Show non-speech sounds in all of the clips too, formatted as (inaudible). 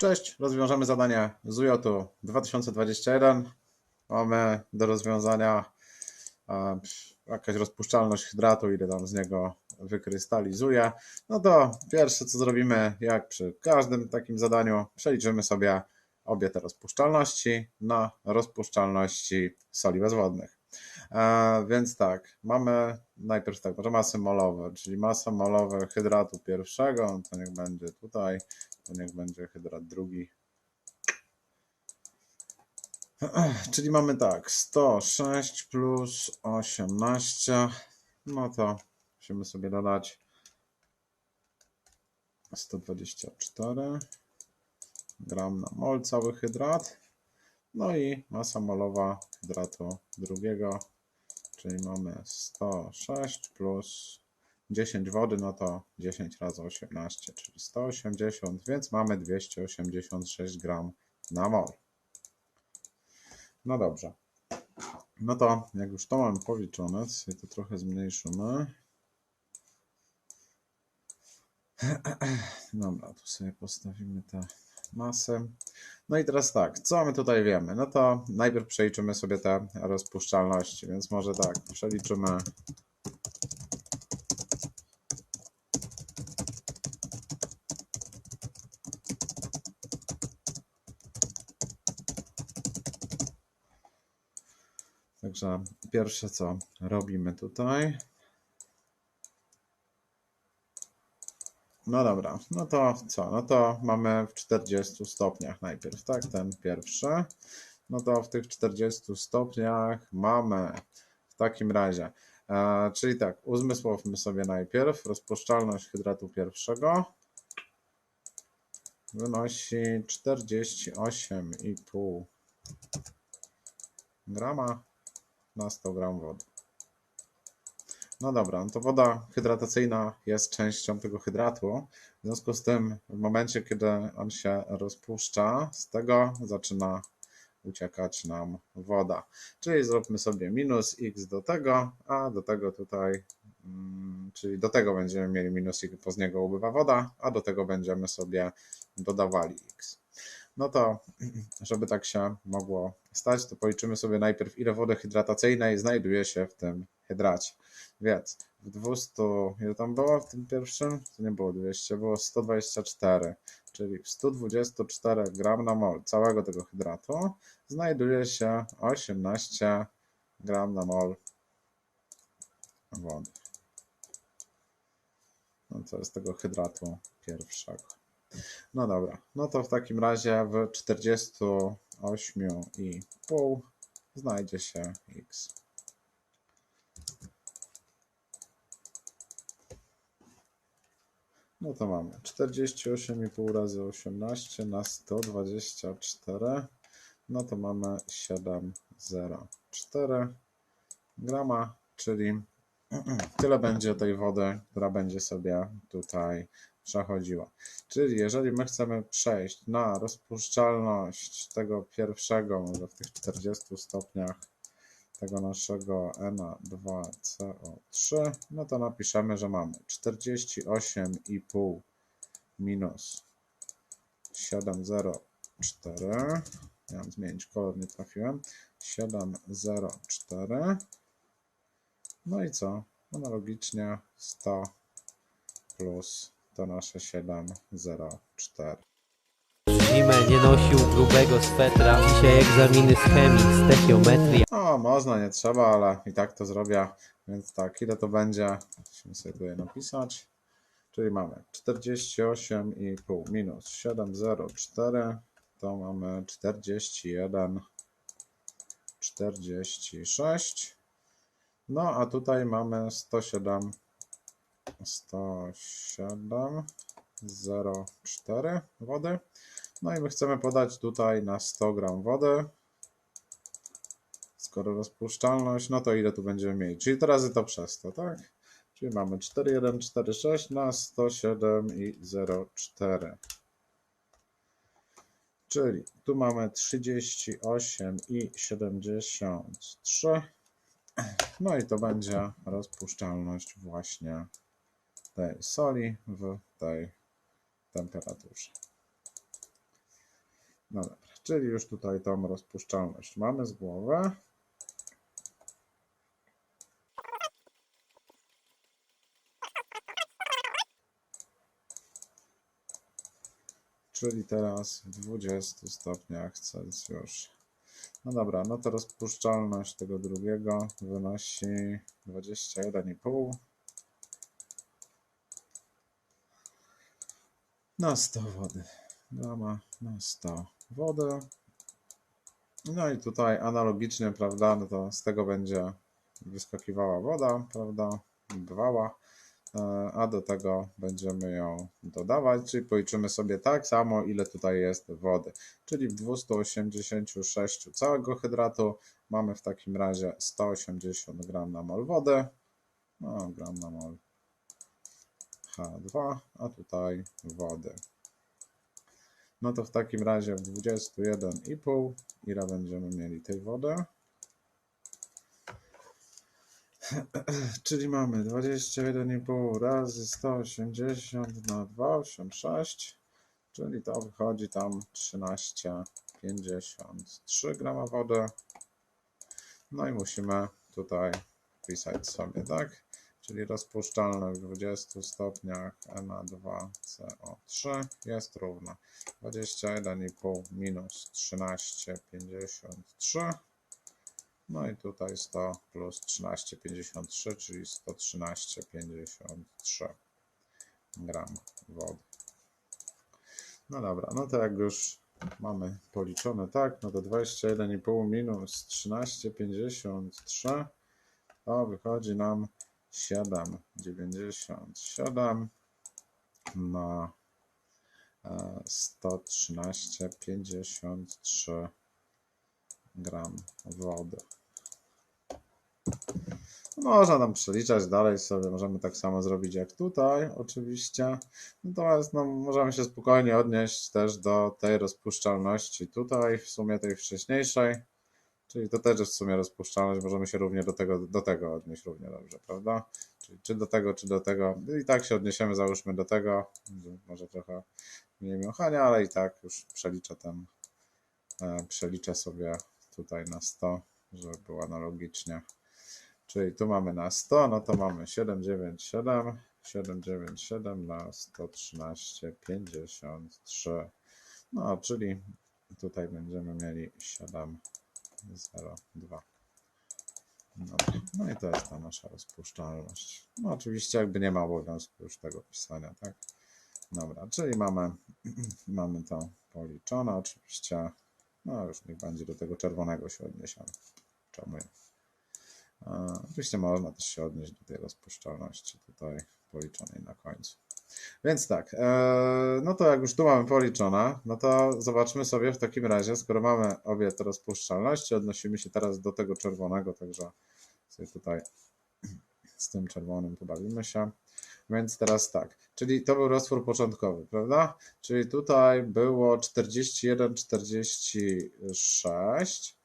Cześć, rozwiążemy zadanie z UJOT 2021. Mamy do rozwiązania pff, jakaś rozpuszczalność hydratu, ile tam z niego wykrystalizuje. No to pierwsze co zrobimy, jak przy każdym takim zadaniu, przeliczymy sobie obie te rozpuszczalności na rozpuszczalności soli bezwodnych. E, więc tak, mamy najpierw tak, może masy molowe, czyli masa molowa hydratu pierwszego, to niech będzie tutaj, to niech będzie hydrat drugi. (clears throat) Czyli mamy tak, 106 plus 18, no to musimy sobie dodać 124 gram na mol cały hydrat. No i masa molowa hydratu drugiego, czyli mamy 106 plus 10 wody, no to 10 razy 18, czyli 180, więc mamy 286 gram na mol. No dobrze. No to jak już to mamy policzone, to sobie to trochę zmniejszymy. (clears throat) Dobra, tu sobie postawimy tę masę. No i teraz tak, co my tutaj wiemy? No to najpierw przeliczymy sobie te rozpuszczalności, więc może tak, przeliczymy Także pierwsze co robimy tutaj. No dobra, no to co? No to mamy w 40 stopniach najpierw, tak? Ten pierwszy. No to w tych 40 stopniach mamy w takim razie, e, czyli tak, uzmysłowmy sobie najpierw rozpuszczalność hydratu pierwszego wynosi 48,5 grama na 100 gram wody. No dobra, no to woda hydratacyjna jest częścią tego hydratu. W związku z tym, w momencie, kiedy on się rozpuszcza, z tego zaczyna uciekać nam woda. Czyli zróbmy sobie minus x do tego, a do tego tutaj, mm, czyli do tego będziemy mieli minus x, bo z niego ubywa woda, a do tego będziemy sobie dodawali x. No to, (clears throat) żeby tak się mogło stać, to policzymy sobie najpierw, ile wody hydratacyjnej znajduje się w tym hydracie. Więc w 200, ile tam było w tym pierwszym? To nie było 200, było 124, czyli w 124 gram na mol całego tego hydratu znajduje się 18 gram na mol wody. No to jest tego hydratu pierwszego. No dobra, no to w takim razie w 48,5 znajdzie się x. No to mamy 48,5 razy 18 na 124. No to mamy 7,04 grama, czyli (clears throat) tyle będzie tej wody, która będzie sobie tutaj przechodziła. Czyli jeżeli my chcemy przejść na rozpuszczalność tego pierwszego, może w tych 40 stopniach tego naszego Na2CO3, no to napiszemy, że mamy 48,5 minus 704. Miałem zmienić kolor, nie trafiłem. 704. No i co? Analogicznie 100 plus to nasze 704. Zimę nie nosił grubego swetra. Dzisiaj egzaminy z chemii, stechiometrii. No, można, nie trzeba, ale i tak to zrobię. Więc tak, ile to będzie? Musimy sobie tutaj napisać. Czyli mamy 48,5 minus 704, to mamy 41, 46. No, a tutaj mamy 107, 107, 0,4 wody. No i my chcemy podać tutaj na 100 gram wody. Skoro rozpuszczalność, no to ile tu będziemy mieli? Czyli to razy to przez to, tak? Czyli mamy 4146 na 107 i 0,4. Czyli tu mamy 38 i 73. No i to będzie rozpuszczalność właśnie tej soli w tej temperaturze. No dobra, czyli już tutaj tą rozpuszczalność mamy z głowy. Czyli teraz w 20 stopniach Celsjusza. No dobra, no to rozpuszczalność tego drugiego wynosi 21,5 na 100 wody. Grama na 100 wody. No i tutaj analogicznie, prawda, no to z tego będzie wyskakiwała woda, prawda, bywała, e, a do tego będziemy ją dodawać, czyli policzymy sobie tak samo, ile tutaj jest wody. Czyli w 286 całego hydratu mamy w takim razie 180 gram na mol wody, no gram na mol H2, a tutaj wody. No to w takim razie w 21,5 ile będziemy mieli tej wody? (clears throat) Czyli mamy 21,5 razy 180 na 286, czyli to wychodzi tam 13,53 grama wody. No i musimy tutaj wpisać sobie, tak? Czyli rozpuszczalność w 20 stopniach Na2CO3 jest równa 21,5 minus 13,53. No i tutaj 100 plus 13,53, czyli 113,53 gram wody. No dobra, no to jak już mamy policzone tak, no to 21,5 minus 13,53 to wychodzi nam 7,97 na e, 113,53 gram wody. Można tam przeliczać dalej sobie, możemy tak samo zrobić jak tutaj, oczywiście. Natomiast no, możemy się spokojnie odnieść też do tej rozpuszczalności tutaj, w sumie tej wcześniejszej. Czyli to też jest w sumie rozpuszczalność, możemy się równie do tego, do tego odnieść równie dobrze, prawda? Czyli czy do tego, czy do tego. I tak się odniesiemy, załóżmy do tego. Może trochę mniej miąchania, ale i tak już przeliczę ten, e, przeliczę sobie tutaj na 100, żeby było analogicznie. Czyli tu mamy na 100, no to mamy 797, 797 na 113,53. No, czyli tutaj będziemy mieli 7,02. No, no i to jest ta nasza rozpuszczalność. No oczywiście jakby nie ma obowiązku już tego pisania, tak? Dobra, czyli mamy, (clears throat) mamy to policzone oczywiście. No już niech będzie do tego czerwonego się odniesiemy. Czemu nie? Oczywiście można też się odnieść do tej rozpuszczalności tutaj policzonej na końcu. Więc tak, e, no to jak już tu mamy policzone, no to zobaczmy sobie w takim razie, skoro mamy obie te rozpuszczalności, odnosimy się teraz do tego czerwonego, także sobie tutaj z tym czerwonym pobawimy się. Więc teraz tak, czyli to był roztwór początkowy, prawda? Czyli tutaj było 41, 46.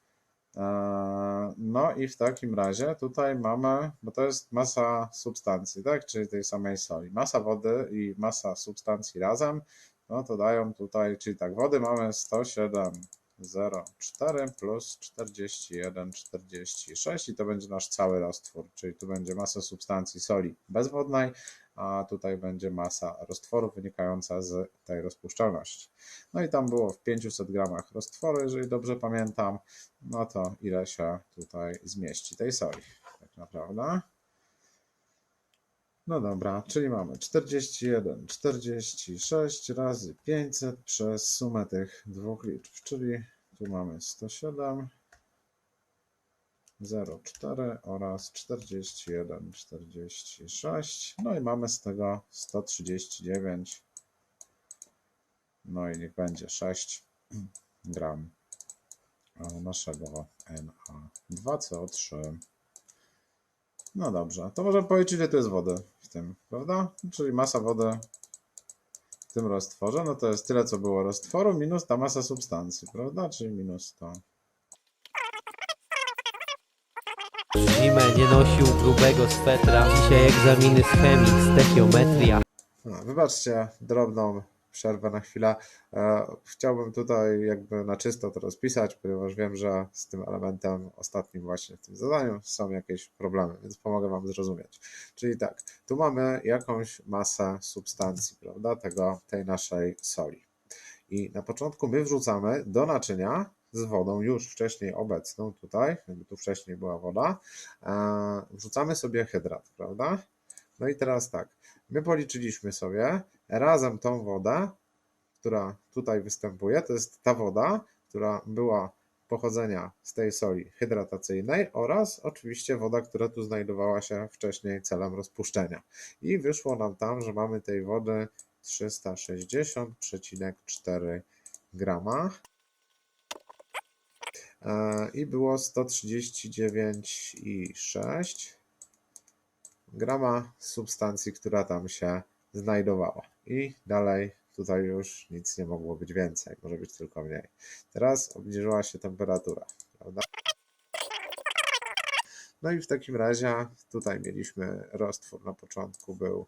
Eee, No i w takim razie tutaj mamy, bo to jest masa substancji, tak? Czyli tej samej soli. Masa wody i masa substancji razem, no to dają tutaj, czyli tak, wody mamy 107,04 plus 41,46 i to będzie nasz cały roztwór, czyli tu będzie masa substancji soli bezwodnej, a tutaj będzie masa roztworu wynikająca z tej rozpuszczalności. No i tam było w 500 gramach roztworu, jeżeli dobrze pamiętam, no to ile się tutaj zmieści tej soli, tak naprawdę. No dobra, czyli mamy 41, 46 razy 500 przez sumę tych dwóch liczb, czyli tu mamy 107, 0,4 oraz 41, 46. No i mamy z tego 139. No i niech będzie 6 gram e, naszego Na2CO3. No dobrze, to możemy powiedzieć, ile to jest wody w tym, prawda? Czyli masa wody w tym roztworze, no to jest tyle, co było roztworu, minus ta masa substancji, prawda? Czyli minus 100. Zimę nie nosił grubego swetra. Dzisiaj egzaminy z chemii, stechiometria. No, wybaczcie drobną przerwę na chwilę. E, Chciałbym tutaj jakby na czysto to rozpisać, ponieważ wiem, że z tym elementem ostatnim właśnie w tym zadaniu są jakieś problemy, więc pomogę Wam zrozumieć. Czyli tak, tu mamy jakąś masę substancji, prawda, tego, tej naszej soli. I na początku my wrzucamy do naczynia z wodą już wcześniej obecną tutaj, jakby tu wcześniej była woda, wrzucamy sobie hydrat, prawda? No i teraz tak, my policzyliśmy sobie razem tą wodę, która tutaj występuje, to jest ta woda, która była pochodzenia z tej soli hydratacyjnej oraz oczywiście woda, która tu znajdowała się wcześniej celem rozpuszczenia. I wyszło nam tam, że mamy tej wody 360,4 grama. E, I było 139,6 grama substancji, która tam się znajdowała. I dalej tutaj już nic nie mogło być więcej, może być tylko mniej. Teraz obniżyła się temperatura, prawda? No i w takim razie tutaj mieliśmy roztwór na początku był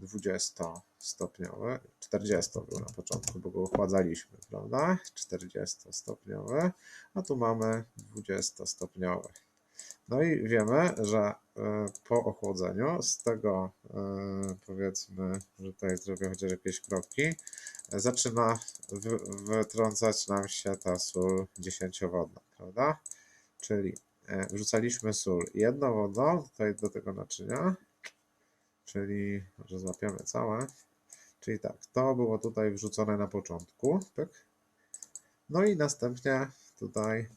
20-stopniowy, 40 był na początku, bo go ochładzaliśmy, prawda? 40-stopniowy, a tu mamy 20-stopniowy. No i wiemy, że e, po ochłodzeniu z tego e, powiedzmy, że tutaj zrobię chociaż jakieś kropki, zaczyna wy- wytrącać nam się ta sól dziesięciowodna, prawda? Czyli e, wrzucaliśmy sól jednowodą tutaj do tego naczynia, czyli może złapiemy całe, czyli tak, to było tutaj wrzucone na początku, pyk. No i następnie tutaj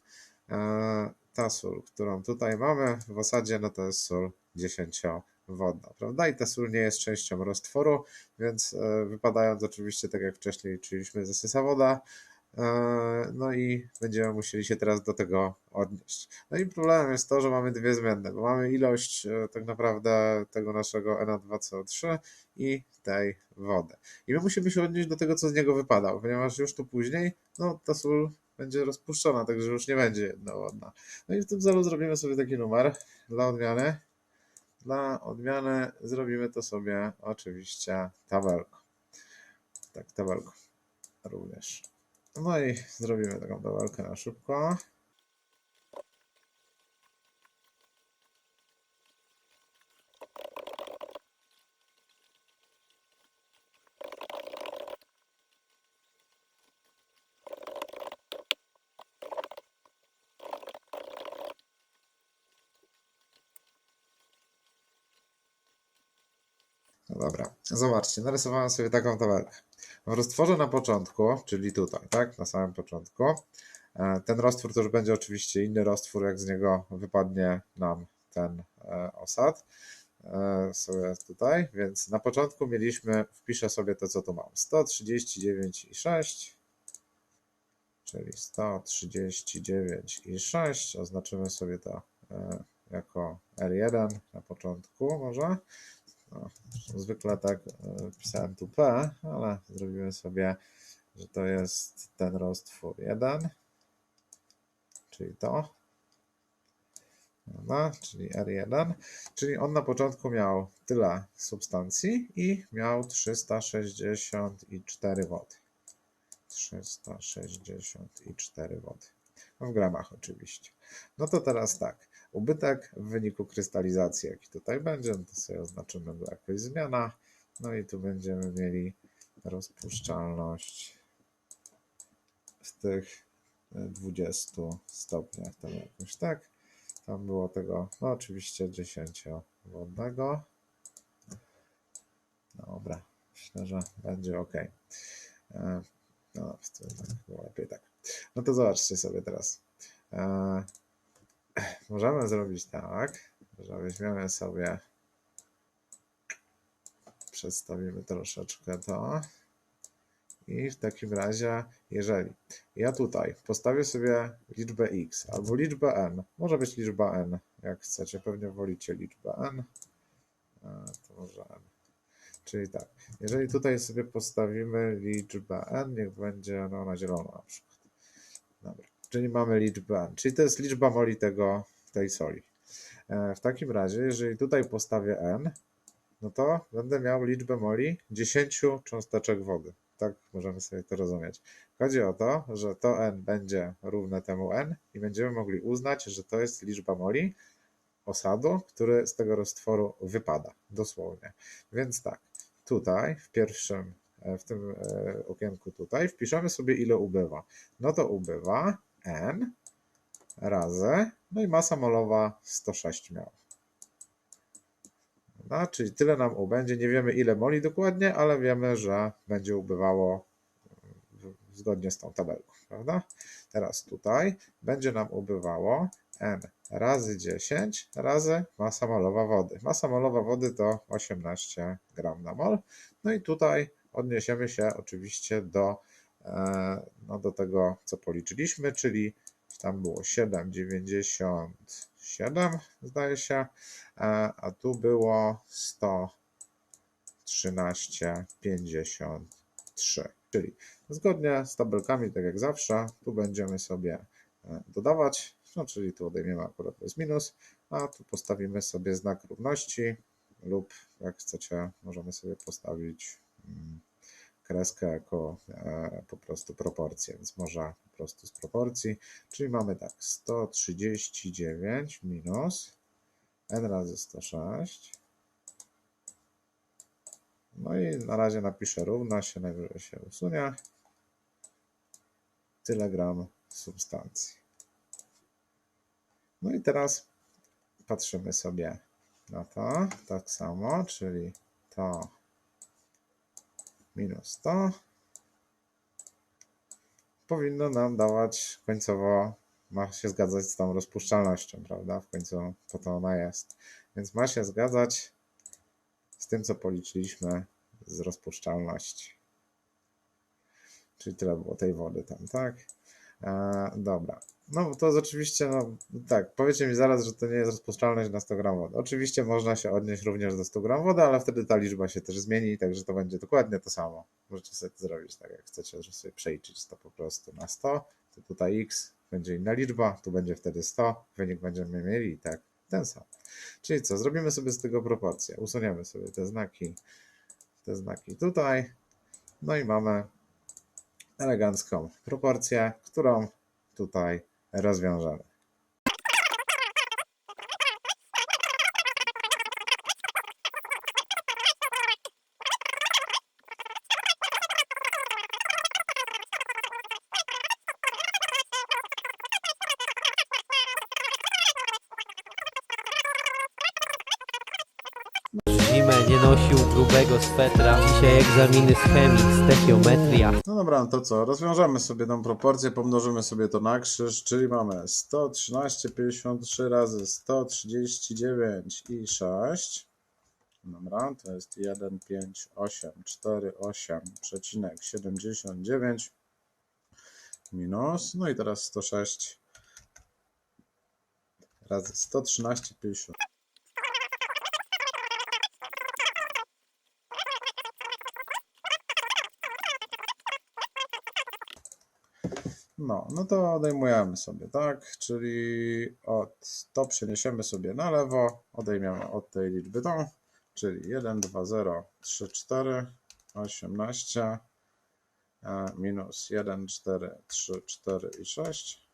e, ta sól, którą tutaj mamy w osadzie, no to jest sól dziesięciowodna, prawda? I ta sól nie jest częścią roztworu, więc e, wypadając oczywiście, tak jak wcześniej liczyliśmy, zasysa woda, no i będziemy musieli się teraz do tego odnieść. No i problemem jest to, że mamy dwie zmienne, bo mamy ilość e, tak naprawdę tego naszego Na2CO3 i tej wody. I my musimy się odnieść do tego, co z niego wypada, ponieważ już tu później, no ta sól będzie rozpuszczona, także już nie będzie jednowodna. No i w tym celu zrobimy sobie taki numer dla odmiany. Dla odmiany zrobimy to sobie oczywiście tabelką. Tak, tabelką również. No i zrobimy taką tabelkę na szybko. No dobra, zobaczcie, narysowałem sobie taką tabelkę. Roztworze na początku, czyli tutaj, tak, na samym początku, e, ten roztwór to już będzie oczywiście inny roztwór, jak z niego wypadnie nam ten e, osad. E, Sobie tutaj, więc na początku mieliśmy, wpiszę sobie to, co tu mam, 139,6, czyli 139,6, oznaczymy sobie to jako R1 na początku może. No, zwykle tak e, pisałem tu P, ale zrobimy sobie, że to jest ten roztwór 1, czyli to. Dobra, czyli R1, czyli on na początku miał tyle substancji i miał 364 wody. 364 wody. W gramach oczywiście. No to teraz tak. Ubytek w wyniku krystalizacji, jaki tutaj będzie, no to sobie oznaczymy go jakoś zmiana. No i tu będziemy mieli rozpuszczalność w tych e, 20 stopniach, tam jakoś tak. Tam było tego, no oczywiście 10 wodnego. Dobra, myślę, że będzie ok. No, to tak było lepiej tak. No to zobaczcie sobie teraz. (clears throat) Możemy zrobić tak, że weźmiemy sobie, przedstawimy troszeczkę to. I w takim razie, jeżeli ja tutaj postawię sobie liczbę x albo liczbę n, może być liczba n, jak chcecie, pewnie wolicie liczbę n, to może n. Czyli tak, jeżeli tutaj sobie postawimy liczbę n, niech będzie no, na zielono na przykład. Czyli mamy liczbę n, czyli to jest liczba moli tego, tej soli. E, W takim razie, jeżeli tutaj postawię n, no to będę miał liczbę moli 10 cząsteczek wody. tak możemy sobie to rozumieć. Chodzi o to, że to n będzie równe temu n i będziemy mogli uznać, że to jest liczba moli osadu, który z tego roztworu wypada, dosłownie. Więc tak, tutaj w pierwszym, e, w tym e, okienku tutaj wpiszemy sobie ile ubywa. No to ubywa n razy, no i masa molowa 106 miał. No, czyli tyle nam ubędzie. Nie wiemy ile moli dokładnie, ale wiemy, że będzie ubywało zgodnie z tą tabelką, prawda? Teraz tutaj będzie nam ubywało n razy 10 razy masa molowa wody. Masa molowa wody to 18 gram na mol. No i tutaj odniesiemy się oczywiście do, no do tego, co policzyliśmy, czyli tam było 7,97 zdaje się, e, a tu było 113,53. Czyli zgodnie z tabelkami, tak jak zawsze, tu będziemy sobie e, dodawać, no czyli tu odejmiemy akurat bez minus, a tu postawimy sobie znak równości lub jak chcecie, możemy sobie postawić mm, kreskę jako e, po prostu proporcję, więc może po prostu z proporcji, czyli mamy tak 139 minus n razy 106 no i na razie napiszę równa się, najwyżej się usunie. Tyle gram substancji. No i teraz patrzymy sobie na to, tak samo, czyli to minus to powinno nam dawać końcowo, ma się zgadzać z tą rozpuszczalnością, prawda? W końcu po to ona jest. Więc ma się zgadzać z tym, co policzyliśmy z rozpuszczalności. Czyli tyle było tej wody tam, tak? E, dobra. No to jest oczywiście, no tak, powiecie mi zaraz, że to nie jest rozpuszczalność na 100 gram wody. Oczywiście można się odnieść również do 100 gram wody, ale wtedy ta liczba się też zmieni, także to będzie dokładnie to samo. Możecie sobie to zrobić tak, jak chcecie, że sobie przeliczyć to po prostu na 100, to tutaj x będzie inna liczba, tu będzie wtedy 100, wynik będziemy mieli tak, ten sam. Czyli co, zrobimy sobie z tego proporcję, usuniemy sobie te znaki, te znaki tutaj, no i mamy elegancką proporcję, którą tutaj rozwiążemy. Zimę nie nosił grubego swetra. Dzisiaj egzaminy z chemii, stechiometria. No dobra, no to co? Rozwiążemy sobie tą proporcję, pomnożymy sobie to na krzyż, czyli mamy 113,53 razy 139 i 6. Dobra, to jest 15848,79 minus, no i teraz 106 razy 113,50. No, no to odejmujemy sobie, tak? Czyli od to przeniesiemy sobie na lewo, odejmiemy od tej liczby tą, czyli 1, 2, 0, 3, 4, 18 e, minus 1, 4, 3, 4 i 6.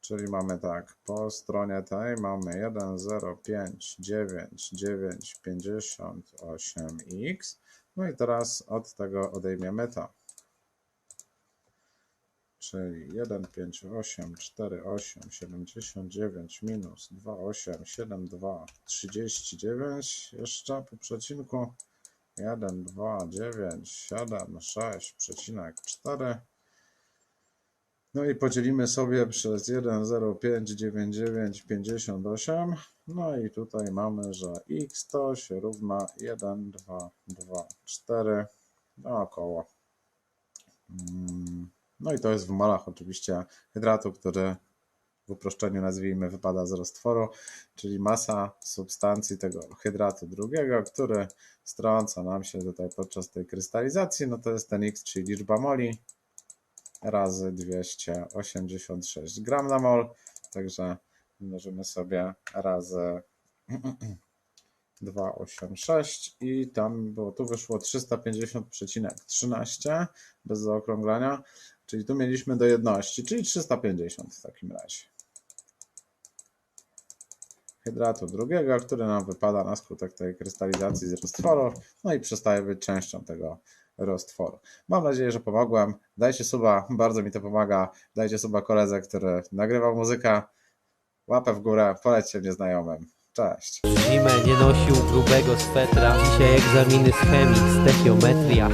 Czyli mamy tak, po stronie tej mamy 1, 0, 5, 9, 9, 58x. No i teraz od tego odejmiemy to czyli 1, 5, 8, 4, 8, 79 minus 2, 8, 7, 2, 39 jeszcze po przecinku. 1, 2, 9, 7, 6, przecinek 4 no i podzielimy sobie przez 1, 0, 5, 9, 9, 58 no i tutaj mamy, że x to się równa 1, 2, 2, 4 no około mm, no i to jest w molach oczywiście hydratu, który w uproszczeniu nazwijmy wypada z roztworu, czyli masa substancji tego hydratu drugiego, który strąca nam się tutaj podczas tej krystalizacji, no to jest ten x, czyli liczba moli razy 286 gram na mol, także mnożymy sobie razy (clears throat) 286 i tam było, tu wyszło 350,13 bez zaokrąglania, czyli tu mieliśmy do jedności, czyli 350 w takim razie. Hydratu drugiego, który nam wypada na skutek tej krystalizacji z roztworu, no i przestaje być częścią tego roztworu. Mam nadzieję, że pomogłem. Dajcie suba, bardzo mi to pomaga. Dajcie suba koledze, który nagrywa muzykę. Łapę w górę, polećcie mnie znajomym. Cześć. Zimę nie nosił grubego swetra Dzisiaj egzaminy z chemii, stechiometria